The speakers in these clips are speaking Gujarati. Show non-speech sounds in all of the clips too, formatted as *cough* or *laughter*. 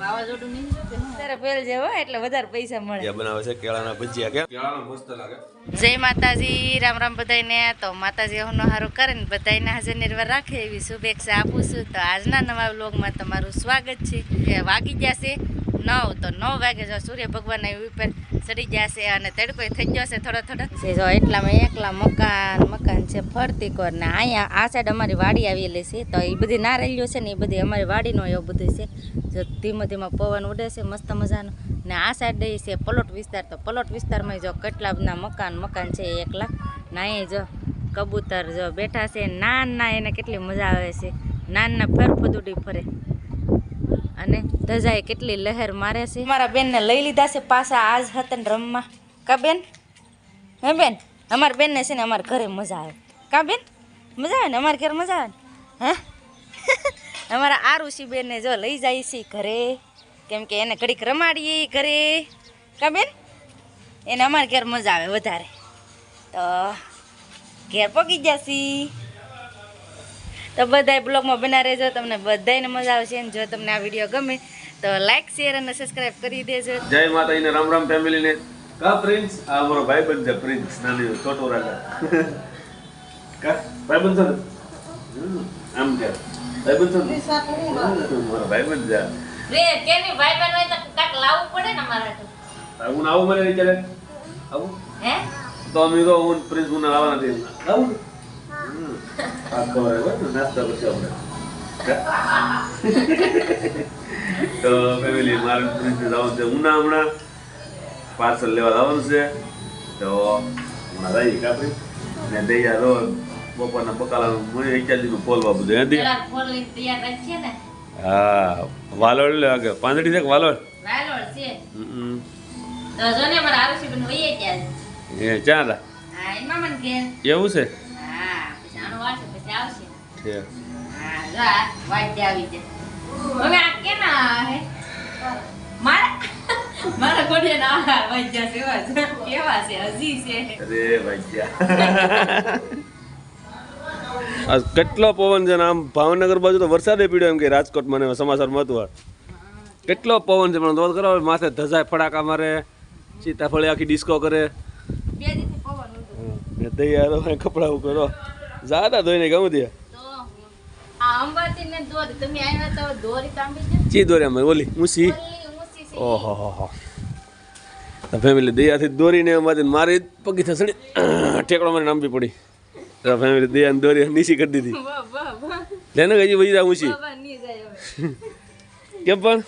વાવાઝોડું નહીં ત્યારે પેલ હોય એટલે વધારે પૈસા મળે. જે બનાવે છે કેળાના ભજીયા કે કેળાનો મસ્ત લાગે. જય માતાજી રામ રામ બધાને તો માતાજી હું સારું કરે ને બધાને હાજર નિર્ભર રાખે એવી શુભેચ્છા આપું છું. તો આજના નવા વ્લોગમાં તમારું સ્વાગત છે. કે વાગી જશે નવ તો નવ વાગે જો સૂર્ય ભગવાન ઉપર ચડી જશે અને તડકો થઈ જશે થોડો થોડો. જો એટલામાં એકલા મકાન મકાન છે ફરતી કોર ને અહીંયા આ સાઈડ અમારી વાડી આવેલી છે, તો એ બધી નારેલીઓ છે ને એ બધી અમારી વાડીનો એવું બધું છે. જો ધીમે ધીમે પવન ઉડે છે, મસ્ત મજાનો. ને આ સાઈડ એ છે પલોટ વિસ્તાર, તો પલોટ વિસ્તારમાં જો કેટલા બધા મકાન મકાન છે એકલા. ને અહીંયા જો કબૂતર જો બેઠા છે નાના એને કેટલી મજા આવે છે. નાના ફરફદ ફદુડી ફરે. અને ધજાએ કેટલી લહેર મારે છે? મારા બેનને લઈ લીધા છે પાછા આજ હતા ને રમવા. કા બેન? હે બેન? અમારા બેનને છે ને અમારા ઘરે મજા આવે. કા બેન? મજા આવે ને? અમારા ઘરે મજા આવે ને? હે? *laughs* અમારા આરુષી બેનને જો લઈ જાય છે ઘરે. કેમ કે એને ઘડીક રમાડીએ ઘરે. કા બેન? એને અમારા ઘેર મજા આવે વધારે. તો ઘેર પગી જશે તો બધાય બ્લોગમાં બના રહેજો તમને બધાયને મજા આવશે અને જો તમને આ વીડિયો ગમે તો લાઈક શેર અને સબસ્ક્રાઈબ કરી દેજો. જય માતાજીને રામ રામ ફેમિલીને. કા પ્રિન્સ? આ અમારો ભાઈબંધ છે પ્રિન્સ નાની છોટો રાજા. કા? ભાઈબંધ છે ને? હમ, આમ કે ભાઈબંધ છે ને? હમ, મારો ભાઈબંધ છે. રે કેની ભાઈ બહેન હોય તો કાક લાવવું પડે ને મારા હું આવું મને વિચારે આવું? હે? તો અમે તો હું પ્રિન્સ હું આવવાના નથી આવું. આ ખબર હોય ને નાસ્તા પછી આપણે તો ફેમિલી મારે જવાનું છે ઉના હમણાં. પાર્સલ લેવા જવાનું છે. તો મારા રહી કાપડી ને દૈયા રો બપોરના બકાલાનું મને એક્યાસીનું ફોલવા બધું ને હા વાલોડ લે આગળ. પાંદડી છે વાલોડ વાલોડ છે. હમ. તો જો ને મારા આરુષી બેન વઈએ ત્યાં એ ચા હતા? હા એમાં મને કે. એવું છે? છે હા જો આ વાદ્ય આવી છે. હવે આ કેના હે મારા મારા ગોડે ના વાદ્ય છે છે. કેવા છે? હજી છે. અરે ભાઈ આ કેટલો પવન છે ને આમ ભાવનગર બાજુ તો વરસાદે પીડ્યો એમ કે રાજકોટ મને સમાચાર મહત્વ. કેટલો પવન છે પણ તો કરો માથે ધજાય ફડાકા મારે સીતાફળી આખી ડિસ્કો કરે. બે પવન તૈયાર કપડા કરો જાતા ધોઈને ગમે છે? ચી દોરી અમે ઓલી મૂસી? ઓહો હો હો. ફેમિલી દયાથી દોરીને અમારી મારી પગી થસડી ટેકડો મારી નામવી પડી. ફેમિલી દયાને દોરી નીચી કરી દીધી. લેને હજી વહી. જા ઊંચી કેમ પણ?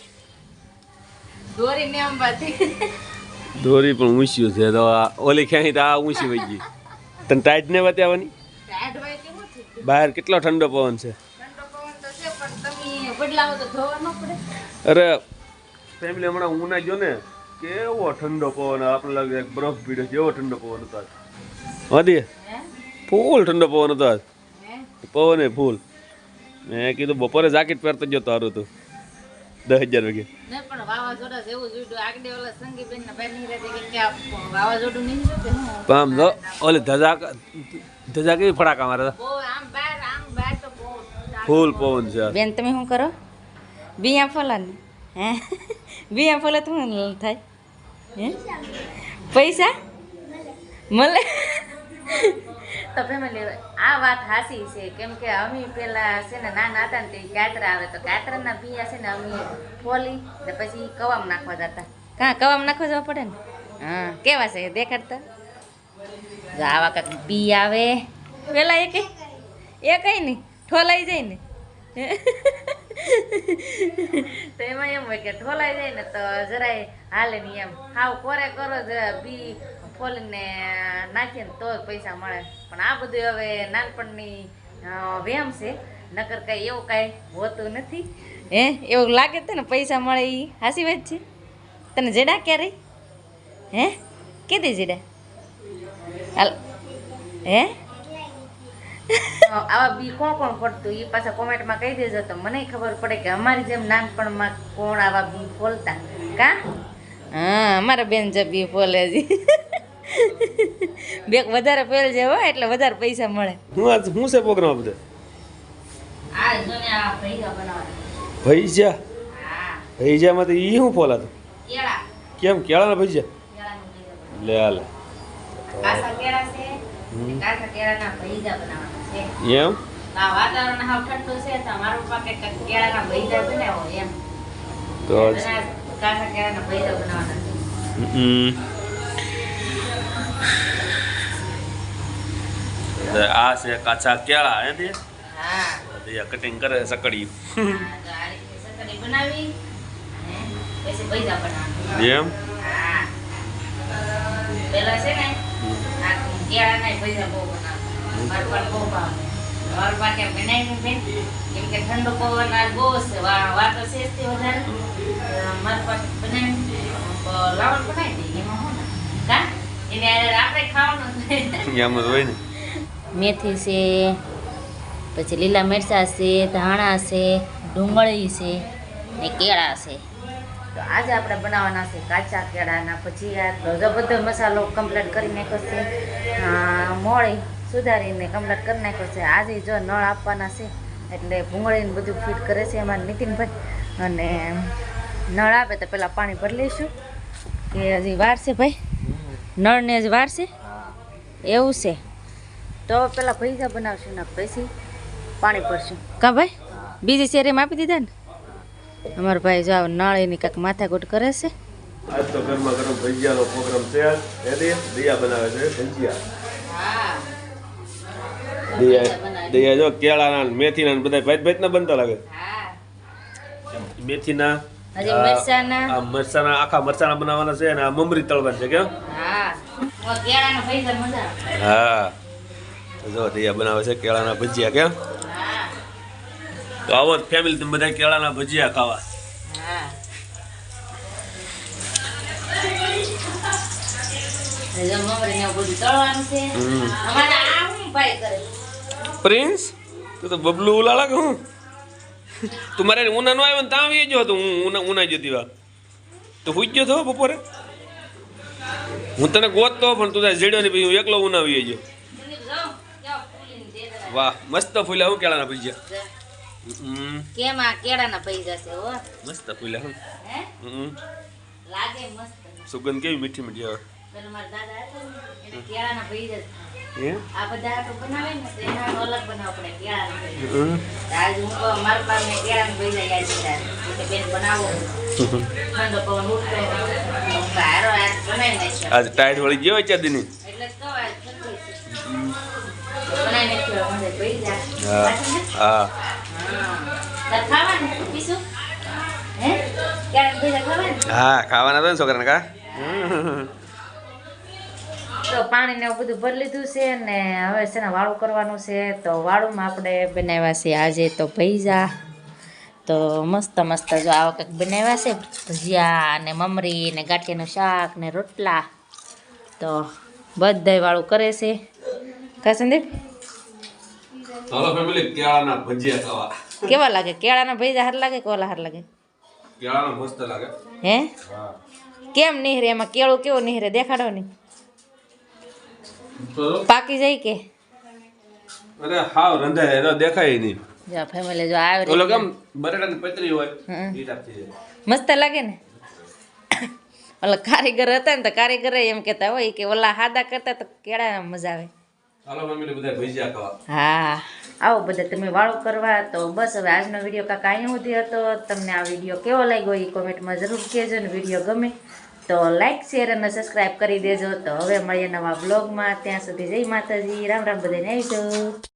દોરી પણ ઊંચી છે. તો આ ઓલી ક્યાંય તો આ ઊંચી વહી ગઈ. તને ટાઈટ ને બતાવવાની? બહાર કેટલો ઠંડો પવન છે? ઠંડો પવન તો છે પણ તમે બદલાવો તો ધોવા ન પડે. અરે ફેમિલી હમણાં હું ના ગયો ને કેવો ઠંડો પવન આપણે લાગે એક બરફ પીડ્યો છે એવો ઠંડો પવન હતો આજ. વધી? ફૂલ ઠંડો પવન હતો આજ. હે? પવન એ ફૂલ. મેં કીધું બપોરે જાકેટ પહેરતો જ જતો હારું તું દસ હજાર વાગે ને પણ વાવાઝોડા જેવું જોયું આગળ ઓલા સંગીબેન ના ભાઈ નીકળે કે વાવાઝોડું નહીં જોયું કે હું પણ ઓલી ધજા ધજા કેવી ફડાકા મારે બહુ આમ બહાર આમ બહાર તો બહુ ફૂલ પવન છે. બેન તમે શું કરો? બિયા ફોલા ને હે? બિયા ફોલા તો શું થાય? હે? પૈસા? મળે તો ફેમિલી આ વાત હાસી છે. કેમ કે અમે પેલા છે ને નાના હતા ને તે કાતરા આવે તો કાતરાના બિયા છે ને અમે ફોલી ને પછી કવામ નાખવા જતા. કાં કવામ નાખવા જવા પડે ને? હા કેવા છે? દેખાડતા? આવા કાંક બી આવે. પેલા એ કઈ એ કઈ નહીં ઠોલાઈ જાય ને. તો એમાં એમ હોય કે ઠોલાઈ જાય ને તો જરાય હાલે નહીં એમ. હાવ કોરે કરો જરા બી ફોલીને નાખીએ ને તો જ પૈસા મળે. પણ આ બધું હવે નાનપણની વેમ છે. નકર કઈ એવું કાંઈ હોતું નથી. હે એવું લાગે છે ને પૈસા મળે એ હાસી વાત છે. તને જેડા ક્યારે હે? કીધી જેડા? હાલ. હે? આવા બી કોણ કોણ ફોડતું એ પાછા કોમેન્ટમાં કહી દેજો તો મને ખબર પડે કે અમારી જેમ નાનપણમાં કોણ આવા બી ફોલતા. કા? હા અમારા બેન જે બી ફોલે છે. બે વધારે પેલ છે હોય એટલે વધારે પૈસા મળે. હું આજ શું છે પ્રોગ્રામ બધે? આ જો ને આ પૈસા બનાવવા હા. ભજીયામાંથી ઈ શું ફોલાતો? કેળા. કેમ કેળાના ભજીયા કેળાનું ભજીયા લે હાલે. એમ? આ વાતાવરણ હાવ ઠંડુ છે તો મારું પાકે કેળાના ભજીયા બનાવો એમ. તો બનાવ- કાચા કેળાના ભજીયા બનાવવાના છે. આ છે કાચા કેળા હે તે? હા. કટિંગ કરે સકડી સકડી બનાવી પછી ભજીયા બનાવવાના. એમ? હા. પેલા છે ને આ ભજીયા બહુ બનાવતા બહુ ભાવે. મારું પાકે બનાવી બેન કેમ કે ઠંડો પવન આજ બહુ છે. વાતો છે વધારે. અ, મારું બનાવી લાવણ બનાવી દઈએ એમાં હું ને? કા? એને આપણે ખાવાનું એમ જ હોય ને. મેથી છે પછી લીલા મરચાં છે ધાણા છે ડુંગળી છે ને કેળા છે. તો આજે આપણે બનાવવાના છે કાચા કેળાના પછી આ બધો મસાલો કમ્પ્લીટ કરી નાખ્યો છે. મોળી સુધારીને કમ્પ્લીટ કરી નાખ્યો છે. આજે જો નળ આપવાના છે, એટલે ભૂંગળીને બધું ફિટ કરે છે અમારા નીતિનભાઈ. અને નળ આપે તો પહેલાં પાણી ભરી લઈશું. કે હજી વાર છે ભાઈ? નળને જ વાર છે? એવું છે. તો પેલા ભૈસા બનાવશું ને પછી પાણી ભરશું. કા ભાઈ? બીજી શેરીમાં આપી દીધા ને? અમારા ભાઈ જો નળ એની કાંઈક માથાકૂટ કરે છે. આજ તો ગરમા ગરમ ભજીયાનો પ્રોગ્રામ છે. હે દે બનાવે છે ભજીયા. દિયા દિયા જો કેળાના મેથીના ને બનતા લાગે. મેથીના આ- મરચાના આખા મરચાના બનાવવાના છે અને આ મમરી તળવાની છે કેમ? હા. જો દિયા બનાવે છે કેળાના ભજીયા કેમ? તો આવો ફેમિલી તમે બધા કેળાના ભજીયા ખાવા. પ્રિન્સ તું તો બબલું ઉલાળા કે હું? તું મારે ઉના નો આવ્યો ને ત્યાં આવી ગયો હતો હું ઉના ઉના જતી વા. તો હુઈ ગયો હતો બપોરે? હું તને ગોતતો પણ તું જડ્યો નહીં હું એકલો ઉના આવી ગયો. વાહ મસ્ત ફૂલ્યા હું કેળાના ભજીયા. કેમ આ કેળાના પૈસા છે હો? મસ્ત ફૂલા હે? લાગે મસ્ત. સુગંધ કેવી મીઠી મીઠી આવે. પેલા મારા દાદા હતા એને કેળાના પૈસા આ બધા આટલું બનાવે ને તો એના અલગ બનાવવા પડે કેળાના આજ હું મારા પાસે કેળાના પૈસા યાદ કર્યા. એટલે બેન બનાવો. ઠંડો પવન ઉઠતો હોય. હારો આજ બનાવી નાખ્યો. આજ ટાઈટ વળી ગયો દીની. એટલે આજ બનાવી નાખ્યો હા હા. હા, ખાવાનું તો ને છોકરાને કા? તો પાણી ને એવું બધું ભરી લીધું છે ને હવે છે ને વાળું કરવાનું છે. તો વાળુંમાં આપણે બનાવ્યા છે આજે તો ભૈજા તો મસ્ત મસ્ત જો આવા કંઈક બનાવ્યા છે. ભજીયા ને મમરી ને ગાંઠિયાનું શાક ને રોટલા. તો બધાય વાળું કરે છે. કા સંદીપ? ચાલો ફેમિલી કેળાના ભજીયા ખાવા. કેવા લાગે? કેળાના ભજીયા હાર લાગે કોલા હાર લાગે? કેળાના મસ્ત લાગે. હે? કેમ નીહરે એમાં કેળું કેવું નીહરે દેખાડો ને પાકી જાય કે? અરે હાવ રંધાય એનો દેખાય નહીં. જો ફેમિલી જો આવે ઓલો કેમ બટાટાની પતરી હોય ઈ મસ્ત લાગે ને? ઓલા કારીગર હતા ને તો કારીગર એમ કહેતા હોય કે ઓલા હાદા કરતા તો કેળા મજા આવે. હા. આવો બધા તમે વાળો કરવા, તો બસ હવે આજનો વીડિયો કાંક અહીં સુધી હતો તમને આ વીડિયો કેવો લાગ્યો એ કોમેન્ટમાં જરૂર કહેજો ને વીડિયો ગમે તો લાઈક શેર અને સબસ્ક્રાઈબ કરી દેજો. તો હવે મળીએ નવા બ્લોગમાં ત્યાં સુધી જય માતાજી. રામ રામ બધાને આવી જાઓ